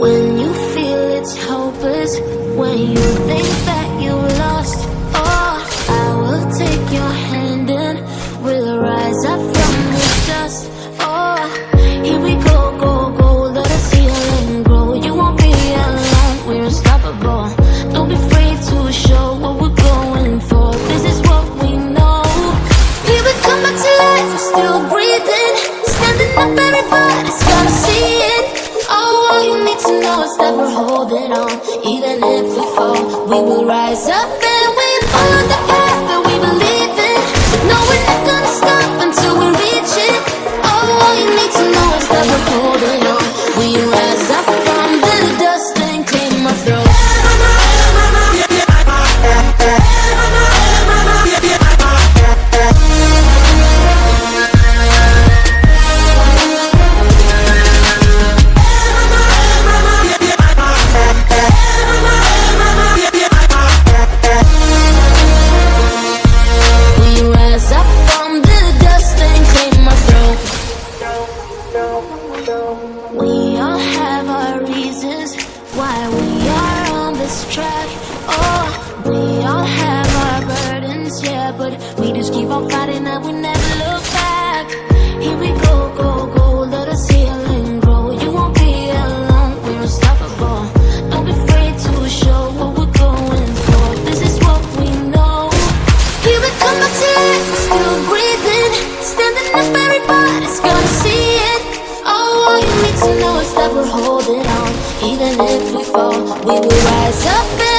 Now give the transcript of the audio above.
When you feel it's hopeless, when you think that you lost, oh, I will take your hand and we'll rise up from the dust. Oh, here we go, go, go, let us grow. You won't be alone, we're unstoppable. Don't be afraid to show what we're going for. This is what we know. Here we come we're still breathing. Standing up, everybody's gotta see it. All you need to know is that we're holding on. Even if we fall, we will rise up and we follow the We all have our reasons why we are on this track. Oh, we all have our burdens, yeah, but we just keep on fighting and we never look know it's that we're holding on. Even if we fall, we will rise up.